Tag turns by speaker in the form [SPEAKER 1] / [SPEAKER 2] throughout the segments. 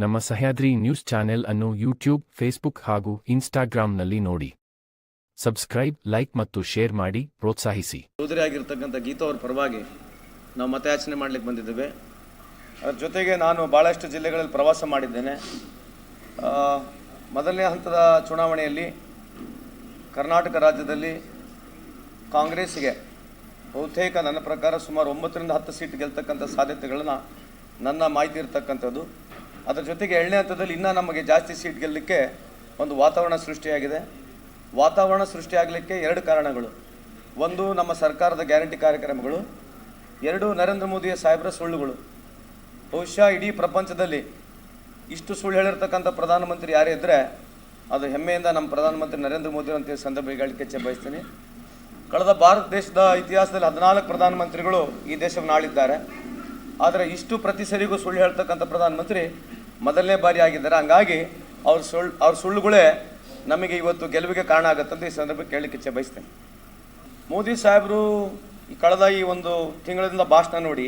[SPEAKER 1] ನಮ್ಮ Sahyadri news channel ಅನ್ನು YouTube, Facebook ಹಾಗೂ ಇನ್ಸ್ಟಾಗ್ರಾಂನಲ್ಲಿ ನೋಡಿ. ಸಬ್ಸ್ಕ್ರೈಬ್, ಲೈಕ್ ಮತ್ತು ಶೇರ್ ಮಾಡಿ, ಪ್ರೋತ್ಸಾಹಿಸಿ.
[SPEAKER 2] ಆಗಿರ್ತಕ್ಕಂಥ ಗೀತಾ ಅವ್ರ ಪರವಾಗಿ ನಾವು ಮತಯಾಚನೆ ಮಾಡಲಿಕ್ಕೆ ಬಂದಿದ್ದೇವೆ. ಅದರ ಜೊತೆಗೆ ನಾನು ಭಾಳಷ್ಟು ಜಿಲ್ಲೆಗಳಲ್ಲಿ ಪ್ರವಾಸ ಮಾಡಿದ್ದೇನೆ. ಮೊದಲನೇ ಹಂತದ ಚುನಾವಣೆಯಲ್ಲಿ ಕರ್ನಾಟಕ ರಾಜ್ಯದಲ್ಲಿ ಕಾಂಗ್ರೆಸ್ಗೆ ಬಹುತೇಕ ನನ್ನ ಪ್ರಕಾರ ಸುಮಾರು ಒಂಬತ್ತರಿಂದ ಹತ್ತು ಸೀಟ್ ಗೆಲ್ತಕ್ಕಂಥ ಸಾಧ್ಯತೆಗಳನ್ನು ನನ್ನ ಮಾಹಿತಿ ಇರ್ತಕ್ಕಂಥದ್ದು ಅದರ ಜೊತೆಗೆ ಎರಡನೇ ಹಂತದಲ್ಲಿ ಇನ್ನೂ ನಮಗೆ ಜಾಸ್ತಿ ಸೀಟ್ ಗೆಲ್ಲಲಿಕ್ಕೆ ಒಂದು ವಾತಾವರಣ ಸೃಷ್ಟಿಯಾಗಿದೆ. ವಾತಾವರಣ ಸೃಷ್ಟಿಯಾಗಲಿಕ್ಕೆ ಎರಡು ಕಾರಣಗಳು. ಒಂದು, ನಮ್ಮ ಸರ್ಕಾರದ ಗ್ಯಾರಂಟಿ ಕಾರ್ಯಕ್ರಮಗಳು. ಎರಡು, ನರೇಂದ್ರ ಮೋದಿಯ ಸಾಹೇಬರ ಸುಳ್ಳುಗಳು. ಬಹುಶಃ ಇಡೀ ಪ್ರಪಂಚದಲ್ಲಿ ಇಷ್ಟು ಸುಳ್ಳು ಹೇಳಿರ್ತಕ್ಕಂಥ ಪ್ರಧಾನಮಂತ್ರಿ ಯಾರೇ ಇದ್ದರೆ ಅದು ಹೆಮ್ಮೆಯಿಂದ ನಮ್ಮ ಪ್ರಧಾನಮಂತ್ರಿ ನರೇಂದ್ರ ಮೋದಿ ಅಂತ ಸಂದರ್ಭ ಹೇಳಲಿಕ್ಕೆ ಬಯಸ್ತೀನಿ ಕಳೆದ ಭಾರತ ದೇಶದ ಇತಿಹಾಸದಲ್ಲಿ ಹದಿನಾಲ್ಕು ಪ್ರಧಾನಮಂತ್ರಿಗಳು ಈ ದೇಶವನ್ನು ಆಳಿದ್ದಾರೆ. ಆದರೆ ಇಷ್ಟು ಪ್ರತಿ ಸರಿಗೂ ಸುಳ್ಳು ಹೇಳ್ತಕ್ಕಂಥ ಪ್ರಧಾನಮಂತ್ರಿ ಮೊದಲನೇ ಬಾರಿ ಆಗಿದ್ದಾರೆ. ಹಂಗಾಗಿ ಅವ್ರ ಸುಳ್ಳು ಅವ್ರ ಸುಳ್ಳುಗಳೇ ನಮಗೆ ಇವತ್ತು ಗೆಲುವಿಗೆ ಕಾರಣ ಆಗುತ್ತಂತ ಈ ಸಂದರ್ಭಕ್ಕೆ ಕೇಳಲಿಕ್ಕೆ ಇಚ್ಛೆ ಬಯಸ್ತೇನೆ. ಮೋದಿ ಸಾಹೇಬರು ಕಳೆದ ಈ ಒಂದು ತಿಂಗಳಿಂದ ಭಾಷಣ ನೋಡಿ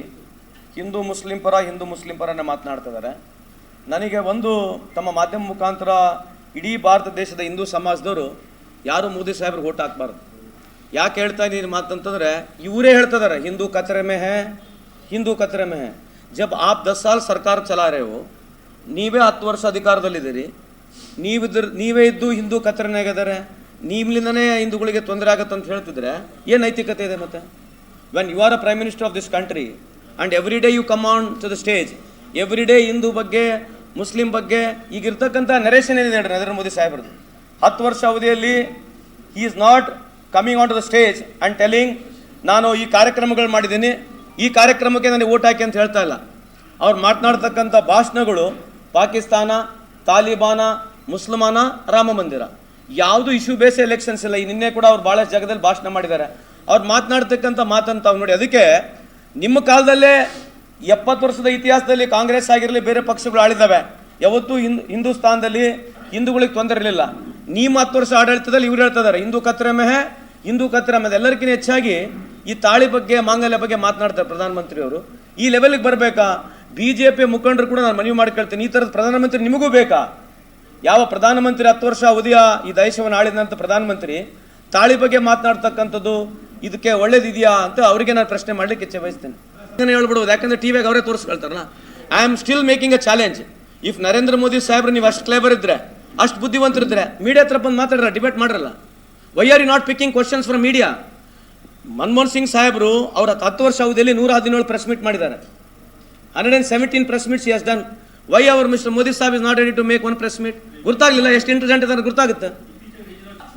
[SPEAKER 2] ಹಿಂದೂ ಮುಸ್ಲಿಂ ಪರ, ಹಿಂದೂ ಮುಸ್ಲಿಂ ಪರನೇ ಮಾತನಾಡ್ತಿದ್ದಾರೆ ನನಗೆ ಒಂದು ತಮ್ಮ ಮಾಧ್ಯಮ ಮುಖಾಂತರ ಇಡೀ ಭಾರತ ದೇಶದ ಹಿಂದೂ ಸಮಾಜದವರು ಯಾರು ಮೋದಿ ಸಾಹೇಬ್ರಿಗೆ ಓಟ್ ಹಾಕ್ಬಾರ್ದು? ಯಾಕೆ ಹೇಳ್ತಾ ಇದ್ದೀನಿ ಮಾತಂತಂದರೆ ಇವರೇ ಹೇಳ್ತಿದ್ದಾರೆ ಹಿಂದೂ ಕಚರೆ ಮೇ ಹಿಂದೂ ಕಚರೆ ಮೇ ಜಬ್ ಆಪ್ ದಸ್ ಸಾಲ್ ಸರ್ಕಾರ ಚಲಾ ರೇವು ನೀವೇ ಹತ್ತು ವರ್ಷ ಅಧಿಕಾರದಲ್ಲಿದ್ದೀರಿ. ನೀವಿದ್ರ ನೀವೇ ಇದ್ದು ಹಿಂದೂ ಕತ್ತರನಾಗಿದ್ದಾರೆ ನಿಮ್ಮಿಂದನೇ ಹಿಂದೂಗಳಿಗೆ ತೊಂದರೆ ಆಗುತ್ತೆ ಅಂತ ಹೇಳ್ತಿದ್ರೆ ಏನು ನೈತಿಕತೆ ಇದೆ ಮತ್ತೆ? When you are a prime minister of this country and every day you come on to the stage every day Hindu ಬಗ್ಗೆ, ಮುಸ್ಲಿಂ ಬಗ್ಗೆ ಈಗಿರ್ತಕ್ಕಂಥ ನೆರೇಷನ್ ನರೇಶನ್ ಏನಿದೆ ನರೇಂದ್ರ ಮೋದಿ ಸಾಹೇಬ್ರದ್ದು. ಹತ್ತು ವರ್ಷ ಅವಧಿಯಲ್ಲಿ he is not coming on to the stage and telling ನಾನು ಈ ಕಾರ್ಯಕ್ರಮಗಳು ಮಾಡಿದ್ದೀನಿ. ಈ ಕಾರ್ಯಕ್ರಮಕ್ಕೆ ನನಗೆ ಓಟ್ ಹಾಕಿ ಅಂತ ಹೇಳ್ತಾ ಇಲ್ಲ. ಅವ್ರು ಮಾತನಾಡ್ತಕ್ಕಂಥ ಭಾಷಣಗಳು ಪಾಕಿಸ್ತಾನ, ತಾಲಿಬಾನ, ಮುಸ್ಲಿಮಾನ, ರಾಮ ಮಂದಿರ. ಯಾವುದು ಇಶ್ಯೂ ಬೇಸ್ ಎಲೆಕ್ಷನ್ಸ್ ಇಲ್ಲ. ಈ ನಿನ್ನೆ ಕೂಡ ಅವ್ರು ಭಾಳಷ್ಟು ಜಾಗದಲ್ಲಿ ಭಾಷಣ ಮಾಡಿದ್ದಾರೆ. ಅವ್ರು ಮಾತನಾಡ್ತಕ್ಕಂಥ ಮಾತಂತ ನೋಡಿ. ಅದಕ್ಕೆ ನಿಮ್ಮ ಕಾಲದಲ್ಲೇ ಎಪ್ಪತ್ತು ವರ್ಷದ ಇತಿಹಾಸದಲ್ಲಿ ಕಾಂಗ್ರೆಸ್ ಆಗಿರಲಿ, ಬೇರೆ ಪಕ್ಷಗಳು ಆಳಿದ್ದಾವೆ. ಯಾವತ್ತೂ ಹಿಂದ್, ಹಿಂದೂಸ್ತಾನದಲ್ಲಿ ಹಿಂದೂಗಳಿಗೆ ತೊಂದರೆ ಇರಲಿಲ್ಲ. ನಿಮ್ಮ ಹತ್ತು ವರ್ಷ ಆಡಳಿತದಲ್ಲಿ ಇವ್ರು ಹೇಳ್ತಿದ್ದಾರೆ ಹಿಂದೂ ಕತ್ರೆ ಮೆಹೆ, ಹಿಂದೂ ಕತ್ರೆ ಮೆಹೆ. ಎಲ್ಲರಿಗಿಂತ ಹೆಚ್ಚಾಗಿ ಈ ತಾಳಿ ಬಗ್ಗೆ, ಮಾಂಗಲ್ಯ ಬಗ್ಗೆ ಮಾತನಾಡ್ತಾರೆ ಪ್ರಧಾನಮಂತ್ರಿಯವರು. ಈ ಲೆವೆಲ್ಗೆ ಬರಬೇಕಾ? ಬಿ ಜೆ ಪಿ ಮುಖಂಡರು ಕೂಡ ನಾನು ಮನವಿ ಮಾಡ್ಕೊಳ್ತೀನಿ. ಈ ಥರದ ಪ್ರಧಾನಮಂತ್ರಿ ನಿಮಗೂ ಬೇಕಾ? ಯಾವ ಪ್ರಧಾನಮಂತ್ರಿ ಹತ್ತು ವರ್ಷ ಅವಧಿಯ ಈ ದೇಶವನ್ನು ಆಳಿದಂಥ ಪ್ರಧಾನಮಂತ್ರಿ, ತಾಳಿ ಬಗ್ಗೆ ಮಾತನಾಡ್ತಕ್ಕಂಥದ್ದು ಇದಕ್ಕೆ ಒಳ್ಳೇದಿದೆಯಾ ಅಂತ ಅವರಿಗೆ ನಾನು ಪ್ರಶ್ನೆ ಮಾಡ್ಲಿಕ್ಕೆ ಇಚ್ಛೆ ಬಯಸ್ತೇನೆ. ಹೇಳ್ಬಿಡ್ಬೋದು ಯಾಕಂದ್ರೆ ವಿಗೆ ಅವರೇ ತೋರಿಸ್ಕೊಳ್ತಾರಲ್ಲ. I am still making a challenge if Narendra Modi ಸಾಹೇಬ್ರು ನೀವು ಅಷ್ಟು ಕ್ಲೇಬರ್ ಇದ್ರೆ, ಅಷ್ಟು ಬುದ್ಧಿವಂತರಿದ್ರೆ ಮೀಡಿಯಾ ಹತ್ರ ಬಂದು ಮಾತಾಡ್ರ debate ಮಾಡ್ರಲ್ಲ. Why are you not picking questions from media Manmohan Singh ಸಾಹೇಬರು ಅವರ ಹತ್ತು ವರ್ಷ ಅವಧಿಯಲ್ಲಿ ನೂರ ಹದಿನೇಳು ಪ್ರೆಸ್ ಮೀಟ್ ಮಾಡಿದ್ದಾರೆ. Hundred and seventeen press meets is done why our mister Modi Saheb is not ready to make one press meet ಗೊತ್ತಾಗಲಿಲ್ಲ ಎಷ್ಟು ಇಂಟೆಲಿಜೆಂಟ್ ಇದ್ದಾರೆ ಗೊತ್ತಾಗುತ್ತೆ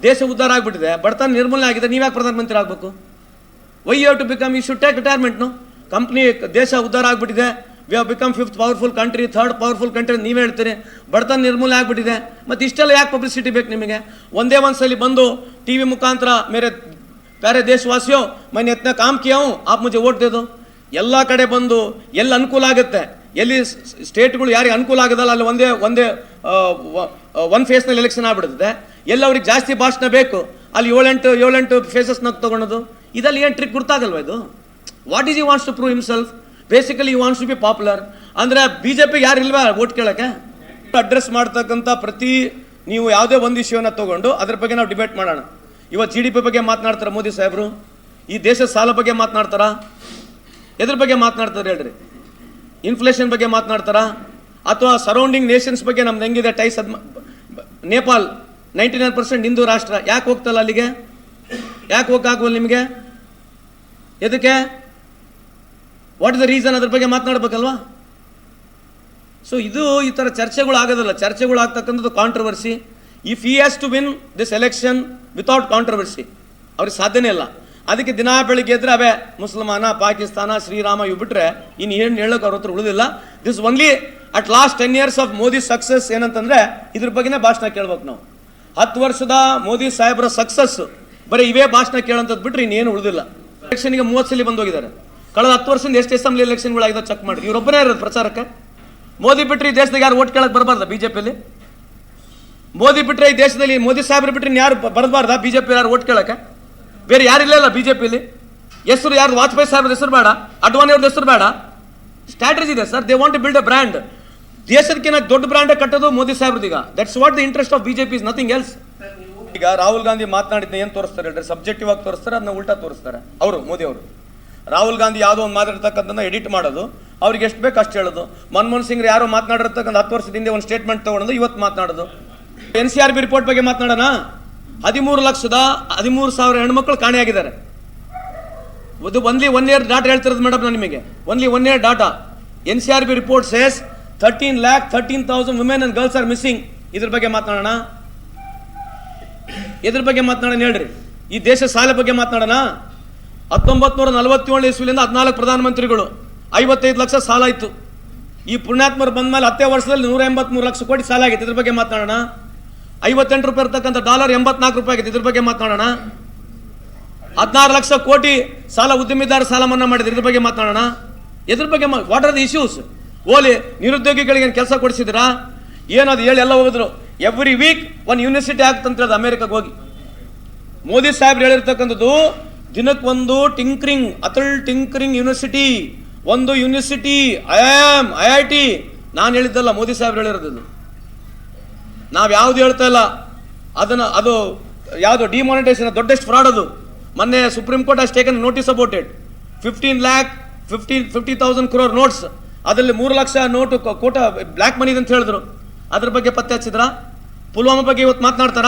[SPEAKER 2] ದೇಶ ಉದ್ಧಾರ ಆಗಿಬಿಟ್ಟಿದೆ, ಬಡತನ ನಿರ್ಮೂಲನೆ ಆಗಿದೆ, ನೀವ್ಯಾಕೆ ಪ್ರಧಾನಮಂತ್ರಿ ಆಗಬೇಕು? Why you to become you should take retirement no company ದೇಶ ಉದ್ಧಾರ ಆಗಿಬಿಟ್ಟಿದೆ. We have become fifth powerful country third powerful country ನೀವೇ ಹೇಳ್ತೀರಿ. ಬಡತನ ನಿರ್ಮೂಲನೆ ಆಗಿಬಿಟ್ಟಿದೆ. ಮತ್ತು ಇಷ್ಟೆಲ್ಲ ಯಾಕೆ ಪಬ್ಲಿಸಿಟಿ ಬೇಕು ನಿಮಗೆ? ಒಂದೇ ಒಂದು ಸಲ ಬಂದು ಟಿ ವಿ ಮುಖಾಂತರ, ಮೇರೆ ಪ್ಯಾರೆ ದೇಶವಾಸಿಯೋ, ಮನೆ ಎತ್ತನ ಕಾಮ್ ಕಿಯಾ ಹೂಂ ಆಪ್ ಮುझे ವೋಟ್ ದे दो ಎಲ್ಲ ಕಡೆ ಬಂದು ಎಲ್ಲಿ ಅನುಕೂಲ ಆಗುತ್ತೆ? ಎಲ್ಲಿ ಸ್ಟೇಟ್ಗಳು ಯಾರಿಗೆ ಅನುಕೂಲ ಆಗೋದಲ್ಲ, ಅಲ್ಲಿ ಒಂದೇ ಒಂದೇ ಒನ್ ಫೇಸ್ನಲ್ಲಿ ಎಲೆಕ್ಷನ್ ಆಗ್ಬಿಡುತ್ತೆ. ಎಲ್ಲಿ ಅವ್ರಿಗೆ ಜಾಸ್ತಿ ಭಾಷಣ ಬೇಕು, ಅಲ್ಲಿ ಏಳೆಂಟು ಏಳೆಂಟು ಫೇಸಸ್ನ ತೊಗೊಳೋದು, ಇದರಲ್ಲಿ ಏನು ಟ್ರಿಕ್ ಗೊತ್ತಾಗಲ್ವ ಇದು? What is you wants to prove himself basically you wants to be popular ಅಂದರೆ ಬಿ ಜೆ ಪಿ ಯಾರು ಇಲ್ವಾ ವೋಟ್ ಕೇಳೋಕ್ಕೆ? ಅಡ್ರೆಸ್ ಮಾಡ್ತಕ್ಕಂಥ ಪ್ರತಿ, ನೀವು ಯಾವುದೇ ಒಂದು ವಿಷಯವನ್ನು ತೊಗೊಂಡು ಅದ್ರ ಬಗ್ಗೆ ನಾವು ಡಿಬೇಟ್ ಮಾಡೋಣ. ಇವತ್ತು ಜಿ ಡಿ ಪಿ ಬಗ್ಗೆ ಮಾತನಾಡ್ತಾರೆ ಮೋದಿ ಸಾಹೇಬರು? ಈ ದೇಶದ ಸಾಲ ಬಗ್ಗೆ ಮಾತನಾಡ್ತಾರಾ? ಎದ್ರ ಬಗ್ಗೆ ಮಾತನಾಡ್ತಾರೆ ಹೇಳ್ರಿ? ಇನ್ಫ್ಲೇಷನ್ ಬಗ್ಗೆ ಮಾತನಾಡ್ತಾರಾ? ಅಥವಾ ಸರೌಂಡಿಂಗ್ ನೇಷನ್ಸ್ ಬಗ್ಗೆ ನಮ್ದು ಹೆಂಗಿದೆ? ಟೈಸ್ ಅದ್ Nepal ninety nine percent Hindu ರಾಷ್ಟ್ರ. ಯಾಕೆ ಹೋಗ್ತಲ್ಲ ಅಲ್ಲಿಗೆ? ಯಾಕೆ ಹೋಗಕ್ಕಾಗಲ್ಲ ನಿಮಗೆ? ಎದಕ್ಕೆ? ವಾಟ್ ಇಸ್ ದ ರೀಸನ್ ಅದ್ರ ಬಗ್ಗೆ ಮಾತನಾಡ್ಬೇಕಲ್ವಾ? ಸೊ ಇದು ಈ ಥರ ಚರ್ಚೆಗಳು ಆಗೋದಲ್ಲ. ಚರ್ಚೆಗಳು ಆಗ್ತಕ್ಕಂಥದ್ದು controversy if he has to win this election without controversy ಅವ್ರಿಗೆ ಸಾಧ್ಯನೇ ಇಲ್ಲ. ಅದಕ್ಕೆ ದಿನಾ ಬೆಳಿಗ್ಗೆ ಎದ್ರೆ ಅವೇ ಮುಸಲ್ಮಾನ, ಪಾಕಿಸ್ತಾನ, ಶ್ರೀರಾಮ ಇವು ಬಿಟ್ರೆ ಇನ್ನು ಏನು ಹೇಳೋಕೆ ಅವ್ರ ಹತ್ರ ಉಳಿದಿಲ್ಲ. This only at last ten years of Modi success ಏನಂತಂದ್ರೆ ಇದ್ರ ಬಗ್ಗೆನೇ ಭಾಷಣ ಕೇಳ್ಬೇಕು ನಾವು. ಹತ್ತು ವರ್ಷದ ಮೋದಿ ಸಾಹೇಬರ ಸಕ್ಸಸ್ ಬರೀ ಇವೇ ಭಾಷಣ ಕೇಳೋಂಥದ್ದು ಬಿಟ್ರೆ ಇನ್ನೇನು ಉಳಿದಿಲ್ಲ. ಎಲೆಕ್ಷನ್ಗೆ ಮೂವತ್ತು ಸಲ ಬಂದೋಗಿದ್ದಾರೆ. ಕಳೆದ ಹತ್ತು ವರ್ಷದಿಂದ ಎಷ್ಟು ಅಸೆಂಬ್ಲಿ ಎಲೆಕ್ಷನ್ಗಳಾಗಿದೆ ಚೆಕ್ ಮಾಡಿ ಇವರೊಬ್ಬರೇ ಇರೋದು ಪ್ರಚಾರಕ್ಕೆ. ಮೋದಿ ಬಿಟ್ಟರೆ ಈ ದೇಶದಾಗ ಯಾರು ಓಟ್ ಕೇಳಕ್ಕೆ ಬರಬಾರ್ದ ಬಿ ಜೆ ಪಿಯಲ್ಲಿ ಮೋದಿ ಬಿಟ್ಟರೆ ಈ ದೇಶದಲ್ಲಿ ಮೋದಿ ಸಾಹೇಬ್ರು ಬಿಟ್ಟರೆ ಯಾರು ಬರಬಾರ್ದ ಬಿ ಜೆ ಪಿ ಯಾರು ಓಟ್ ಕೇಳಕ್ಕೆ? ಬೇರೆ ಯಾರು ಇಲ್ಲ ಬಿ ಜೆ ಪಿಲಿ ಹೆಸರು ಯಾರು ವಾಜಪೇಯಿ ಸಾಹೇಬ್ರ ಹೆಸರು ಬೇಡ. ಅಡ್ವಾನಿ ಅವ್ರದ್ದು ಹೆಸರು ಬೇಡ. ಸ್ಟ್ರಾಟಜಿ ಇದೆ sir. They want to build a brand ದೇಶಕ್ಕಿಂತ ದೊಡ್ಡ ಬ್ರ್ಯಾಂಡೇ ಕಟ್ಟೋದು Modi ಸಾಹೇಬ್ರದೀಗ. That's what the interest of BJP is nothing else ಈಗ ರಾಹುಲ್ ಗಾಂಧಿ ಮಾತನಾಡಿದ್ನ ಏನು ತೋರಿಸ್ತಾರೆ ಹೇಳ್ರಿ? ಸಬ್ಜೆಕ್ಟಿವ್ ಆಗಿ ತೋರಿಸ್ತಾರೆ, ಅದನ್ನ ಉಲ್ಟಾ ತೋರಿಸ್ತಾರೆ. ಅವರು, ಮೋದಿ ಅವರು. ರಾಹುಲ್ ಗಾಂಧಿ ಯಾವುದೋ ಒಂದು ಮಾತಾಡ್ತಕ್ಕಂಥದ್ದನ್ನ ಎಡಿಟ್ ಮಾಡೋದು. ಅವ್ರಿಗೆ ಎಷ್ಟು ಬೇಕು ಅಷ್ಟು ಹೇಳೋದು. ಮನಮೋಹನ್ ಸಿಂಗ್ ಯಾರು ಮಾತನಾಡಿರ್ತಕ್ಕಂಥ ಹತ್ತು ವರ್ಷದ ಹಿಂದೆ ಒಂದು ಸ್ಟೇಟ್ಮೆಂಟ್ ತೊಗೊಂಡು ಇವತ್ತು ಮಾತನಾಡೋದು. N C R B report ಬಗ್ಗೆ ಮಾತನಾಡೋಣ? ಹದಿಮೂರು ಲಕ್ಷದ ಹದಿಮೂರು ಸಾವಿರ ಹೆಣ್ಮಕ್ಳು ಕಾಣೆಯಾಗಿದ್ದಾರೆ. ಇದು ಒನ್ಲಿ ಒನ್ ಇಯರ್ ಡಾಟಾ ಹೇಳ್ತಿರೋದು ಮೇಡಮ್ ನಾನು ನಿಮಗೆ. Only one year data N C R B report says thirteen lakh thirteen thousand women and girls are missing ಇದ್ರ ಬಗ್ಗೆ ಮಾತನಾಡೋಣ. ಇದ್ರ ಬಗ್ಗೆ ಮಾತನಾಡೋಣ ಹೇಳ್ರಿ. ಈ ದೇಶ ಸಾಲ ಬಗ್ಗೆ ಮಾತನಾಡೋಣ. ಹತ್ತೊಂಬತ್ತು ನೂರ ನಲವತ್ತೇಳು ಇಸ್ವಿಲಿಂದ ಹದಿನಾಲ್ಕು ಪ್ರಧಾನಮಂತ್ರಿಗಳು ಐವತ್ತೈದು ಲಕ್ಷ ಸಾಲ ಇತ್ತು ಈ ಪುಣ್ಯಾತ್ಮರು ಬಂದ ಮೇಲೆ ಹತ್ತೇ ವರ್ಷದಲ್ಲಿ ನೂರ ಎಂಬತ್ಮೂರು ಲಕ್ಷ ಕೋಟಿ ಸಾಲ ಆಗಿತ್ತು ಇದ್ರ ಬಗ್ಗೆ ಮಾತನಾಡೋಣ. ಐವತ್ತೆಂಟು ರೂಪಾಯಿ ಇರ್ತಕ್ಕಂಥ ಡಾಲರ್ ಎಂಬತ್ನಾಲ್ಕು ರೂಪಾಯಿ ಆಗಿದೆ ಇದ್ರ ಬಗ್ಗೆ ಮಾತನಾಡೋಣ. ಹದಿನಾರು ಲಕ್ಷ ಕೋಟಿ ಸಾಲ ಉದ್ಯಮಿದಾರ ಸಾಲ ಮನ್ನಾ ಮಾಡಿದ್ರೆ. ಇದ್ರ ಬಗ್ಗೆ ಮಾತನಾಡೋಣ. ಇದ್ರ ಬಗ್ಗೆ ವಾಟ್ ಆರ್ ದಿ ಇಶ್ಯೂಸ್ ಓಲಿ, ನಿರುದ್ಯೋಗಿಗಳಿಗೆ ಕೆಲಸ ಕೊಡಿಸಿದ್ರಾ ಏನದು ಹೇಳಿ ಎಲ್ಲ ಹೋಗಿದ್ರು. ಎವ್ರಿ ವೀಕ್ ಒಂದು ಯೂನಿವರ್ಸಿಟಿ ಆಗ್ತಂತ ಹೇಳಿದ್ರು ಅಮೆರಿಕಕ್ಕೆ ಹೋಗಿ. ಮೋದಿ ಸಾಹೇಬ್ರು ಹೇಳಿರ್ತಕ್ಕಂಥದ್ದು ದಿನಕ್ಕೊಂದು ಟಿಂಕ್ರಿಂಗ್, ಅತಲ್ ಟಿಂಕ್ರಿಂಗ್ ಯೂನಿವರ್ಸಿಟಿ ಒಂದು university I am I I T ನಾನು ಹೇಳಿದ್ದಲ್ಲ ಮೋದಿ ಸಾಹೇಬ್ರು ಹೇಳಿರೋದು. ನಾವು ಯಾವುದು ಹೇಳ್ತಾ ಇಲ್ಲ. ಅದನ್ನು, ಅದು ಯಾವುದು ಡಿಮಾನಿಟೈಸೇಷನ್ ದೊಡ್ಡಷ್ಟು ಫ್ರಾಡ್ ಅದು. ಮೊನ್ನೆ supreme court has taken notice about it fifteen lakh fifteen fifty thousand crore notes ಅದರಲ್ಲಿ ಮೂರು ಲಕ್ಷ ನೋಟು ಕೋಟ ಬ್ಲ್ಯಾಕ್ ಮನಿ ಅಂತ ಹೇಳಿದ್ರು. ಅದ್ರ ಬಗ್ಗೆ ಪತ್ತೆ ಹಚ್ಚಿದ್ರ? ಪುಲ್ವಾಮಾ ಬಗ್ಗೆ ಇವತ್ತು ಮಾತನಾಡ್ತಾರ?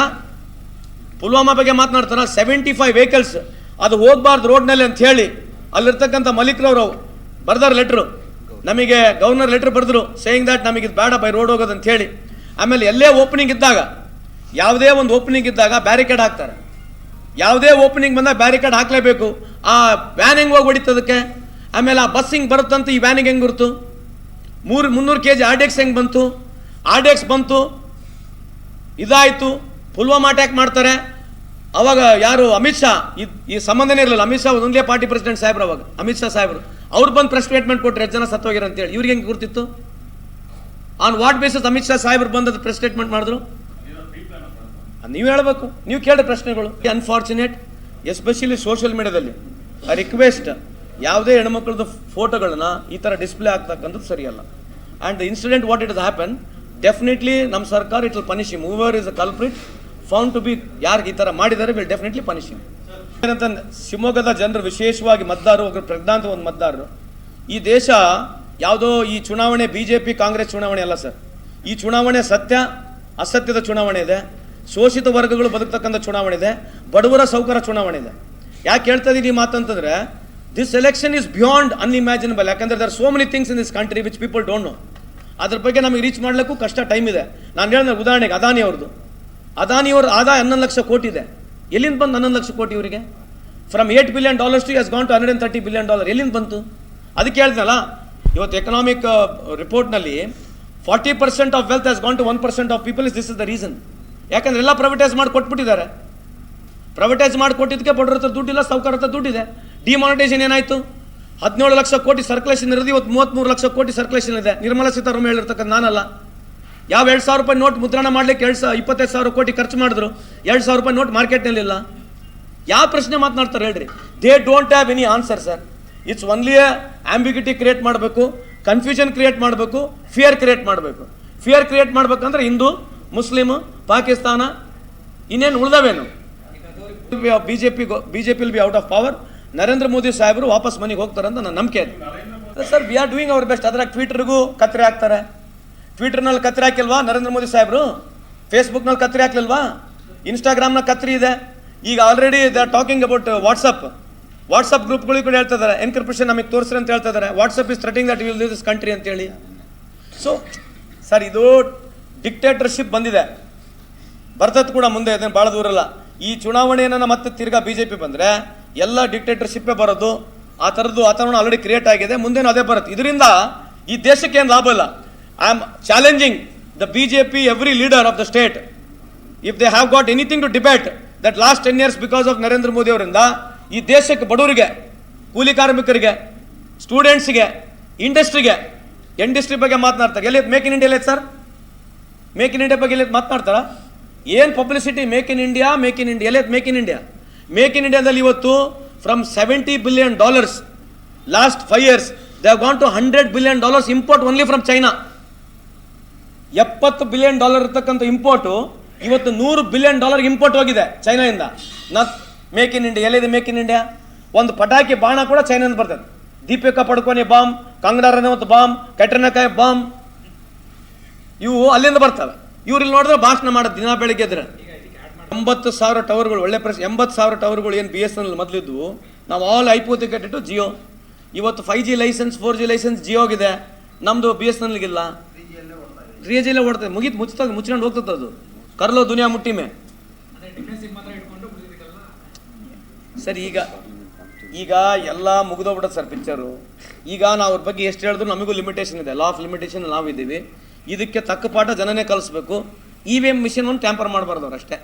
[SPEAKER 2] ಪುಲ್ವಾಮಾ ಬಗ್ಗೆ ಮಾತನಾಡ್ತಾರ? ಸೆವೆಂಟಿ ಫೈವ್ ವೆಹಿಕಲ್ಸ್ ಅದು ಹೋಗ್ಬಾರ್ದು ರೋಡ್ನಲ್ಲಿ ಅಂತ ಹೇಳಿ. ಅಲ್ಲಿರ್ತಕ್ಕಂಥ ಮಲಿಕ್ರವರು ಬರ್ದಾರ ಲೆಟ್ರು ನಮಗೆ ಗವರ್ನರ್ ಲೆಟ್ರ್ ಬರೆದ್ರು. ಸೇಯಿಂಗ್ ದಟ್ ನಮಗೆ ಇದು ಬೇಡ ಬೈ ರೋಡ್ ಹೋಗೋದು ಅಂತ ಹೇಳಿ. ಆಮೇಲೆ ಎಲ್ಲೇ ಓಪನಿಂಗ್ ಇದ್ದಾಗ, ಯಾವುದೇ ಒಂದು ಓಪನಿಂಗ್ ಇದ್ದಾಗ ಬ್ಯಾರಿಕೇಡ್ ಹಾಕ್ತಾರೆ. ಯಾವುದೇ ಓಪನಿಂಗ್ ಬಂದಾಗ ಬ್ಯಾರಿಕೇಡ್ ಹಾಕಲೇಬೇಕು. ಆ ವ್ಯಾನ್ ಹೆಂಗೆ ಹೋಗಿ ಹೊಡಿತದಕ್ಕೆ ಆಮೇಲೆ ಆ ಬಸ್ ಹಿಂಗೆ ಬರುತ್ತಂತ ಈ ವ್ಯಾನಿಗೆ ಹೆಂಗೆ ಗುರುತು? ಮೂರು, ಮುನ್ನೂರು ಕೆ ಜಿ ಆರ್ ಹೆಂಗೆ ಬಂತು? ಆರ್ ಬಂತು, ಇದಾಯಿತು, ಪುಲ್ವಾಮಾ ಅಟ್ಯಾಕ್ ಮಾಡ್ತಾರೆ. ಅವಾಗ ಯಾರು? ಅಮಿತ್ ಶಾ. ಈ- ಈ ಸಂಬಂಧನೇ ಇರಲಿಲ್ಲ. ಅಮಿತ್ ಶಾ ಒಂದೇ ಪಾರ್ಟಿ ಪ್ರೆಸಿಡೆಂಟ್ ಸಾಹೇಬ್ರು ಅವಾಗ. ಅಮಿತ್ ಶಾ ಸಾಹೇಬ್ರು. ಅವ್ರು ಬಂದು ಪ್ರೆಸ್ ಸ್ಟೇಟ್ಮೆಂಟ್ ಕೊಟ್ಟರೆ ಎಷ್ಟು ಜನ ಸತ್ತೋಗಿರ ಅಂತೇಳಿ ಇವ್ರಿಗೆ ಹೆಂಗೆ ಗುರ್ತಿತ್ತು? On what basis Amit Shah ಸಾಹೇಬ್ರು ಬಂದದ್ದು ಪ್ರೆಸ್ ಸ್ಟೇಟ್ಮೆಂಟ್ ಮಾಡಿದ್ರು? ನೀವು ಹೇಳಬೇಕು. ನೀವು ಕೇಳಿದ ಪ್ರಶ್ನೆಗಳು. ಅನ್ಫಾರ್ಚುನೇಟ್ ಎಸ್ಪೆಷಲಿ ಸೋಷಿಯಲ್ ಮೀಡಿಯಾದಲ್ಲಿ ಆ ರಿಕ್ವೆಸ್ಟ್ ಯಾವುದೇ ಹೆಣ್ಮಕ್ಳದ್ದು ಫೋಟೋಗಳನ್ನ ಈ ಥರ ಡಿಸ್ಪ್ಲೇ ಆಗ್ತಕ್ಕಂಥದ್ದು ಸರಿಯಲ್ಲ. And the incident what it is happen definitely ನಮ್ಮ ಸರ್ಕಾರ it will punish whoever is a culprit found to be ಯಾರಿಗೆ ಈ ಥರ ಮಾಡಿದ್ದಾರೆ ವಿಲ್ ಡೆಫಿನೆಟ್ಲಿ ಪನಿಶಿಂಗ್ ಏನಂತ ಶಿವಮೊಗ್ಗದ ಜನರು ವಿಶೇಷವಾಗಿ ಮತದಾರರು ಪ್ರಜ್ಞಾಂತ ಒಂದು ಮತದಾರರು ಈ ದೇಶ ಯಾವುದೋ ಈ ಚುನಾವಣೆ ಬಿ ಜೆ ಪಿ ಕಾಂಗ್ರೆಸ್ ಚುನಾವಣೆ ಅಲ್ಲ ಸರ್. ಈ ಚುನಾವಣೆ ಸತ್ಯ, ಅಸತ್ಯದ ಚುನಾವಣೆ ಇದೆ. ಶೋಷಿತ ವರ್ಗಗಳು ಬದುಕ್ತಕ್ಕಂಥ ಚುನಾವಣೆ ಇದೆ. ಬಡವರ ಸೌಕರ್ಯ ಚುನಾವಣೆ ಇದೆ. ಯಾಕೆ ಹೇಳ್ತಾ ಇದ್ದೀನಿ ಮಾತಂತಂದ್ರೆ this election is beyond unimaginable ಯಾಕಂದರೆ there so many things in this country which people don't know ಅದ್ರ ಬಗ್ಗೆ ನಮಗೆ ರೀಚ್ ಮಾಡಲಿಕ್ಕೂ ಕಷ್ಟ ಟೈಮ್ ಇದೆ. ನಾನು ಹೇಳಿದ ಉದಾಹರಣೆಗೆ ಅದಾನಿ ಅವ್ರದ್ದು ಅದಾನಿ ಅವ್ರ ಆದಾಯ ಹನ್ನೊಂದು ಲಕ್ಷ ಕೋಟಿ ಇದೆ. ಎಲ್ಲಿಂದ ಬಂದು ಹನ್ನೊಂದು ಲಕ್ಷ ಕೋಟಿ ಇವರಿಗೆ? From eight billion dollars to has gone to hundred and thirty billion dollar ಎಲ್ಲಿಂದ ಬಂತು? ಅದಕ್ಕೆ ಹೇಳ್ತೀನಲ್ಲ ಇವತ್ತು economic ರಿಪೋರ್ಟ್ನಲ್ಲಿ forty percent of wealth has gone to one percent of people is this is the reason ಯಾಕಂದ್ರೆ ಎಲ್ಲ ಪ್ರೈವೇಟೈಸ್ ಮಾಡಿ ಕೊಟ್ಬಿಟ್ಟಿದ್ದಾರೆ. Privatise ಮಾಡಿ ಕೊಟ್ಟಿದ್ದಕ್ಕೆ ಬಡವ್ರ ಹತ್ರ ದುಡ್ಡಿಲ್ಲ, ಸಾವುಕಾರ ಹತ್ರ ದುಡ್ಡಿದೆ. ಡಿಮಾನಿಟೈಸೇಷನ್ ಏನಾಯಿತು? ಹದಿನೇಳು ಲಕ್ಷ ಕೋಟಿ ಸರ್ಕ್ಯುಲೇಷನ್ ಇರೋದು, ಇವತ್ತು ಮೂವತ್ತ್ಮೂರು ಲಕ್ಷ ಕೋಟಿ ಸರ್ಕ್ಯುಲೇಷನ್ ಇದೆ. ನಿರ್ಮಲಾ ಸೀತಾರಾಮನ್ ಹೇಳಿರ್ತಕ್ಕಂಥ ನಾನಲ್ಲ. ಯಾವ ಎರಡು ಸಾವಿರ ರೂಪಾಯಿ ನೋಟ್ ಮುದ್ರಣ ಮಾಡ್ಲಿಕ್ಕೆ ಎರಡು ಸಾವಿರ ಇಪ್ಪತ್ತೈದು ಸಾವಿರ ಕೋಟಿ ಖರ್ಚು ಮಾಡಿದ್ರು, ಎರಡು ಸಾವಿರ ರೂಪಾಯಿ ನೋಟ್ ಮಾರ್ಕೆಟ್ನಲ್ಲಿಲ್ಲ ಯಾವ ಪ್ರಶ್ನೆ ಮಾತನಾಡ್ತಾರೆ ಹೇಳ್ರಿ? They don't have any answer sir it's only ambiguity create ಮಾಡಬೇಕು ಕನ್ಫ್ಯೂಷನ್ ಕ್ರಿಯೇಟ್ ಮಾಡಬೇಕು ಫಿಯರ್ ಕ್ರಿಯೇಟ್ ಮಾಡಬೇಕು. ಫಿಯರ್ ಕ್ರಿಯೇಟ್ ಮಾಡಬೇಕಂದ್ರೆ ಹಿಂದೂ, ಮುಸ್ಲಿಮ್, ಪಾಕಿಸ್ತಾನ, ಇನ್ನೇನು ಉಳ್ದವೇನು? B J P B J will be out of power Narendra Modi ಸಾಹೇಬರು ವಾಪಸ್ ಮನೆಗೆ ಹೋಗ್ತಾರೆ ಅಂತ ನನ್ನ ನಂಬಿಕೆ ಇದೆ sir we are doing our best ಅದ್ರಾಗ ಟ್ವಿಟರ್ಗೂ ಕತ್ರೆ ಹಾಕ್ತಾರೆ. ಟ್ವಿಟರ್ನಲ್ಲಿ ಕತ್ರೆ ಹಾಕಿಲ್ವಾ ನರೇಂದ್ರ ಮೋದಿ ಸಾಹೇಬರು? ಫೇಸ್ಬುಕ್ನಲ್ಲಿ ಕತ್ರೆ ಹಾಕ್ಲಿಲ್ವಾ? ಇನ್ಸ್ಟಾಗ್ರಾಮ್ನ ಕತ್ರಿ ಇದೆ. ಈಗ already they talking about WhatsApp WhatsApp ಗ್ರೂಪ್ಗಳಿಗೆ ಕೂಡ ಹೇಳ್ತಾ ಇದ್ದಾರೆ. ಎನ್ಕ್ರಿಪ್ಷನ್ ನಮಗೆ ತೋರಿಸ್ರಿ ಅಂತ ಹೇಳ್ತಾ ಇದ್ದಾರೆ. WhatsApp is threatening that will this country ಅಂತೇಳಿ ಸೊ ಸರ್, ಇದು ಡಿಕ್ಟೇಟರ್ಶಿಪ್ ಬಂದಿದೆ. ಬರ್ತದ್ ಕೂಡ ಮುಂದೆ ಇದನ್ನು ಭಾಳ ದೂರ ಇಲ್ಲ ಈ ಚುನಾವಣೆಯನ್ನು ಮತ್ತೆ ತಿರ್ಗಾ ಬಿ ಜೆ ಪಿ ಬಂದರೆ ಎಲ್ಲ ಡಿಕ್ಟೇಟರ್ಶಿಪ್ಪೇ ಬರೋದು, ಆ ಥರದ್ದು ವಾತಾವರಣ ಆಲ್ರೆಡಿ ಕ್ರಿಯೇಟ್ ಆಗಿದೆ, ಮುಂದೇನು ಅದೇ ಬರುತ್ತೆ. ಇದರಿಂದ ಈ ದೇಶಕ್ಕೆ ಏನು ಲಾಭ ಇಲ್ಲ. I am challenging the B J P every leader of the state if they have got anything to debate that last ten years because of Narendra Modi ಅವರಿಂದ ಈ ದೇಶಕ್ಕೆ ಬಡವರಿಗೆ, ಕೂಲಿ ಕಾರ್ಮಿಕರಿಗೆ, ಸ್ಟೂಡೆಂಟ್ಸ್ಗೆ, ಇಂಡಸ್ಟ್ರಿಗೆ, ಇಂಡಸ್ಟ್ರಿ ಬಗ್ಗೆ ಮಾತನಾಡ್ತಾರೆ. ಎಲ್ಲಿ make in India sir? Make in India ಬಗ್ಗೆ ಎಲ್ಲಿ ಮಾತನಾಡ್ತಾರ? ಏನು publicity make in India make in India ಎಲ್ಲಿ make in India make in ಇಂಡಿಯಾದಲ್ಲಿ ಇವತ್ತು from seventy billion dollars last five years they gone to hundred billion dollars import only from China ಎಪ್ಪತ್ತು billion dollar ಇರ್ತಕ್ಕಂಥ import ಇವತ್ತು ನೂರು billion dollar import ಹೋಗಿದೆ ಚೈನಾದಿಂದ ನತ್ make in India ಎಲ್ಲಿದೆ make in India ಒಂದು ಪಟಾಕಿ, ಬಾಣ ಕೂಡ ಚೈನಾದ ಬರ್ತದೆ. Deepika Padukone bomb, Kangana Ranaut bomb, Katrina Kaif bomb. ಇವು ಅಲ್ಲಿಂದ ಬರ್ತವೆ. ಇವ್ರು ಇಲ್ಲಿ ನೋಡಿದ್ರೆ ಭಾಷಣ ಮಾಡೋದು ದಿನ ಬೆಳಿಗ್ಗೆ ಇದ್ರೆ ಎಂಬತ್ತು ಸಾವಿರ ಟವರ್ಗಳು, ಒಳ್ಳೆ ಪ್ರಶ್ನೆ ಎಂಬತ್ತು ಸಾವಿರ ಟವರ್ಗಳು ಏನು ಬಿ ಎಸ್ ಎನ್ ಎಲ್ ಮೊದಲಿದ್ವು ನಾವು ಆಲ್ ಐಪೋತಿಕೇಟೆಡ್ ಜಿಯೋ ಇವತ್ತು five G licence four G licence ಜಿಯೋಗಿದೆ ನಮ್ಮದು ಬಿ ಎಸ್ ಎನ್ ಎಲ್ಗಿಲ್ಲ ತ್ರೀ ಜಿಲ್ಲೇ ಓಡ್ತದೆ ಮುಗಿದು ಮುಚ್ತಾಗ ಮುಚ್ಕೊಂಡು ಹೋಗ್ತದೆ ಅದು. ಕರ್ಲೋ ದುನಿಯಾ ಮುಟ್ಟಿಮೆ. ಸರ್, ಈಗ ಈಗ ಎಲ್ಲ ಮುಗಿದೋಗ್ಬಿಡುತ್ತೆ ಸರ್ ಪಿಕ್ಚರು ಈಗ ನಾವು ಅವ್ರ ಬಗ್ಗೆ ಎಷ್ಟು ಹೇಳಿದ್ರು ನಮಗೂ ಲಿಮಿಟೇಷನ್ ಇದೆ. ಲಾ ಆಫ್ ಲಿಮಿಟೇಷನ್ ನಾವಿದ್ದೀವಿ. ಇದಕ್ಕೆ ತಕ್ಕ ಪಾಠ ಜನನೇ ಕಲಿಸ್ಬೇಕು. ಇ ವಿ ಎಂ ಮಿಷನ್ ಒಂದು ಟ್ಯಾಂಪರ್ ಮಾಡಬಾರ್ದು ಅಷ್ಟೇ.